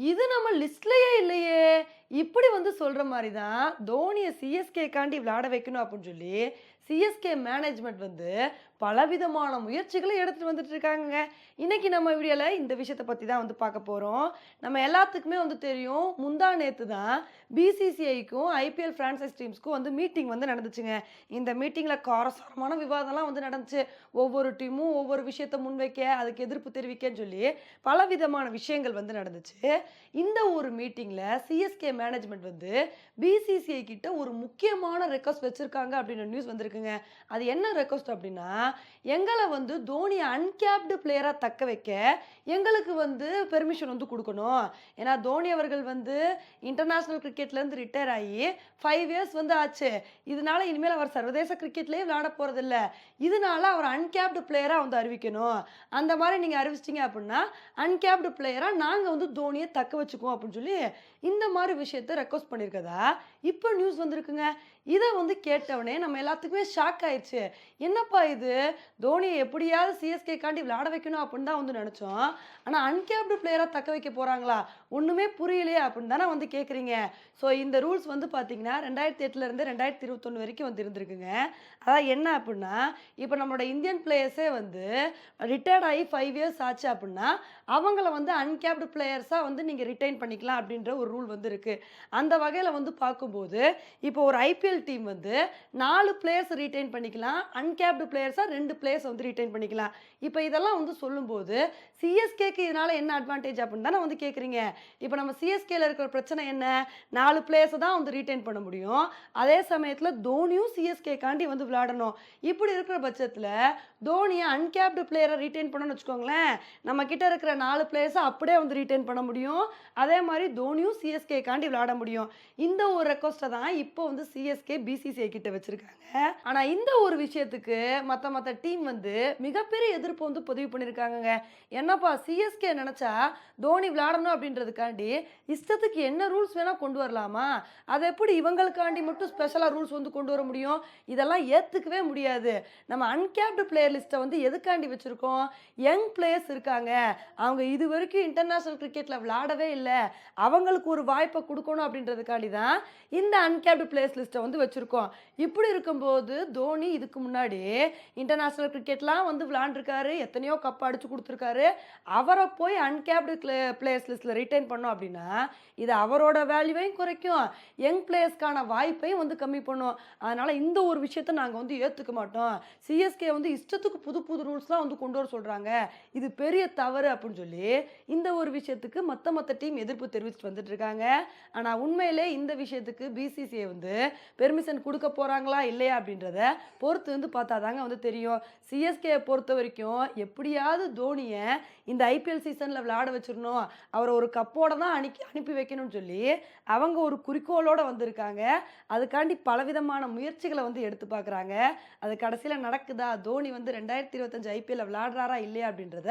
இது நம்ம லிஸ்ட்லயே இல்லையே! இப்படி வந்து சொல்கிற மாதிரி தான், தோனிய சிஎஸ்கேக்காண்டி விளையாட வைக்கணும் அப்படின்னு சொல்லி, சிஎஸ்கே மேனேஜ்மெண்ட் வந்து பலவிதமான முயற்சிகளை எடுத்துகிட்டு வந்துட்டு இருக்காங்கங்க. இன்றைக்கி நம்ம வீடியோவில் இந்த விஷயத்தை பற்றி தான் வந்து பார்க்க போகிறோம் நம்ம எல்லாத்துக்குமே வந்து தெரியும், முந்தா நேற்று தான் பிசிசிஐக்கும், ஐபிஎல் ஃப்ரான்சைஸ் டீம்ஸ்க்கும் வந்து மீட்டிங் வந்து நடந்துச்சுங்க. இந்த மீட்டிங்கில் காரசாரமான விவாதம்லாம் வந்து நடந்துச்சு. ஒவ்வொரு டீமும் ஒவ்வொரு விஷயத்த முன்வைக்க, அதுக்கு எதிர்ப்பு தெரிவிக்கன்னு சொல்லி பலவிதமான விஷயங்கள் வந்து நடந்துச்சு. இந்த ஒரு மீட்டிங்கில் சிஎஸ்கே மேனேஜ்மெண்ட் வந்து பிசிசிஐ கிட்ட ஒரு முக்கியமான ரெக்வஸ்ட் வச்சிருக்காங்க அப்படின்ற நியூஸ் வந்திருக்குங்க. அது என்ன ரெக்வஸ்ட் அப்படின்னா, எங்களை வந்து தோனியை அன்கேப்டு பிளேயராக தக்க வைக்க, எங்களுக்கு வந்து பெர்மிஷன் வந்து கொடுக்கணும் ஏன்னா தோனி அவர்கள் வந்து இன்டர்நேஷ்னல் கிரிக்கெட்லேருந்து ரிட்டையர் ஆகி ஃபைவ் இயர்ஸ் வந்து ஆச்சு. இதனால இனிமேல் அவர் சர்வதேச கிரிக்கெட்லேயே விளையாட போகிறதில்ல இதனால அவர் அன்கேப்டு பிளேயராக வந்து அறிவிக்கணும். அந்த மாதிரி நீங்க அறிவிச்சிட்டீங்க அப்படின்னா, அன்கேப்டு பிளேயரா நாங்கள் வந்து தோனியை தக்க வச்சுக்குவோம் அப்படின்னு சொல்லி, இந்த மாதிரி விஷயம் விஷயத்த ரெக்வஸ்ட் பண்ணியிருக்கதா, இப்போ நியூஸ் வந்திருக்குங்க. இதை வந்து கேட்டவனே நம்ம எல்லாத்துக்குமே ஷாக் ஆயிடுச்சு என்னப்பா இது! தோனியை எப்படியாவது சிஎஸ்கேக்காண்டி விளையாட வைக்கணும் அப்படின்னு தான் வந்து நினச்சோம் ஆனால் அன்கேப்டு பிளேயராக தக்க வைக்க போகிறாங்களா ஒன்றுமே புரியலையே அப்படின்னு தானே வந்து கேட்குறீங்க. ஸோ இந்த ரூல்ஸ் வந்து பார்த்தீங்கன்னா, ரெண்டாயிரத்தி எட்டுலேருந்து ரெண்டாயிரத்தி இருபத்தொன்று வரைக்கும் வந்து இருந்திருக்குங்க. அதான் என்ன அப்படின்னா, இப்போ நம்மளோட இந்தியன் பிளேயர்ஸே வந்து ரிட்டையர்ட் ஆகி ஃபைவ் இயர்ஸ் ஆச்சு அப்படின்னா, அவங்கள வந்து அன்கேப்டு பிளேயர்ஸாக வந்து நீங்கள் ரிட்டைன் பண்ணிக்கலாம் அப்படின்ற ஒரு ரூல் வந்து இருக்குது அந்த வகையில் வந்து பார்க்கும்போது, இப்போ ஒரு ஐபிஎல் டீம் வந்து நாலு பிளேயர்ஸ் ரீட்டைன் பண்ணிக்கலாம். அன்கேப்டு பிளேயர்ஸாக ரெண்டு பிளேயர்ஸ் வந்து ரீட்டைன் பண்ணிக்கலாம். இப்போ இதெல்லாம் வந்து சொல்லும்போது, சிஎஸ்கேக்கு இதனால என்ன அட்வான்டேஜ் அப்படின்னு தானே வந்து கேட்குறீங்க. இப்போ நம்ம சிஎஸ்கேல இருக்கிற பிரச்சனை என்ன? நாலு பிளேயர்ஸை தான் வந்து ரீட்டைன் பண்ண முடியும். அதே சமயத்தில் தோனியும் சிஎஸ்கேக்காண்டி வந்து விளையாடணும். இப்படி இருக்கிற பட்சத்தில் தோனியை அன்கேப்டு பிளேயரை ரிட்டெயின் பண்ணணும்னு வச்சுக்கோங்களேன், நம்ம கிட்ட இருக்கிற நாலு பிளேயர்ஸை அப்படியே வந்து ரீட்டைன் பண்ண முடியும். அதே மாதிரி தோனியும் சிஎஸ்கேக்காண்டி விளையாட முடியும். இந்த ஒரு ரெக்வஸ்ட்டை தான் இப்போ வந்து சிஎஸ்கே, பிசிசிஐ கிட்ட வச்சிருக்காங்க. ஆனால் இந்த ஒரு விஷயத்துக்கு மற்ற மற்ற டீம் வந்து மிகப்பெரிய எதிர்ப்பு வந்து பதிவு பண்ணியிருக்காங்கங்க. என்னப்பா சிஎஸ்கே நினச்சா தோனி விளையாடணும் அப்படின்றதுக்காண்டி, இஷ்டத்துக்கு என்ன ரூல்ஸ் வேணால் கொண்டு வரலாமா? அதை எப்படி இவங்களுக்காண்டி மட்டும் ஸ்பெஷலாக ரூல்ஸ் வந்து கொண்டு வர முடியும்? இதெல்லாம் ஏற்றுக்கவே முடியாது. நம்ம அன்கேப்டு பிளேயர் லிஸ்ட்டை வந்து எதுக்காண்டி வச்சுருக்கோம் யங் பிளேயர்ஸ் இருக்காங்க. அவங்க இது வரைக்கும் இன்டர்நேஷ்னல் கிரிக்கெட்டில் விளையாடவே இல்லை அவங்களுக்கு ஒரு வாய்ப்பை கொடுக்கணும் அப்படின்றதுக்காண்டி தான், இந்த அன்கேப்டு பிளேஸ் லிஸ்ட்டை வந்து வச்சுருக்கோம் இப்படி இருக்கும்போது, தோனி இதுக்கு முன்னாடி இன்டர்நேஷ்னல் கிரிக்கெட்லாம் வந்து விளாண்டுருக்காரு எத்தனையோ கப் அடிச்சு கொடுத்துருக்காரு அவரை போய் அன்கேப்டு கிளே பிளேயர்ஸ் லிஸ்ட்டில் ரிட்டெயின் பண்ணோம் அப்படின்னா, இது அவரோட வேல்யூவையும் குறைக்கும். யங் பிளேயர்ஸ்க்கான வாய்ப்பையும் வந்து கம்மி பண்ணும். அதனால் இந்த ஒரு விஷயத்தை நாங்கள் வந்து ஏற்றுக்க மாட்டோம். சிஎஸ்கே வந்து இஷ்டத்துக்கு புது புது ரூல்ஸ்லாம் வந்து கொண்டு வர சொல்கிறாங்க இது பெரிய தவறு அப்படின்னு சொல்லி, இந்த ஒரு விஷயத்துக்கு மற்ற மற்ற டீம் எதிர்ப்பு தெரிவிச்சுட்டு வந்துட்டு இருக்காங்க. ஆனால் உண்மையிலே இந்த விஷயத்துக்கு பிசிசிஐ வந்து பெர்மிஷன் கொடுக்க போகிறாங்களா இல்லையா? அப்படின்றத பொறுத்து வந்து பார்த்தா தாங்க வந்து தெரியும். சிஎஸ்கேயை பொறுத்த வரைக்கும் எப்படியாவது தோனியை இந்த ஐபிஎல் சீசனில் விளையாட வச்சிடணும் அவரை ஒரு கப்போட தான் அனுப்பி அனுப்பி வைக்கணும்னு சொல்லி, அவங்க ஒரு குறிக்கோளோட வந்திருக்காங்க. அதுக்காண்டி பலவிதமான முயற்சிகளை வந்து எடுத்து பார்க்குறாங்க. அது கடைசியில் நடக்குதா? தோனி வந்து 2025 ஐபிஎல்ல விளையாடுறாரா? இல்லையா? அப்படின்றத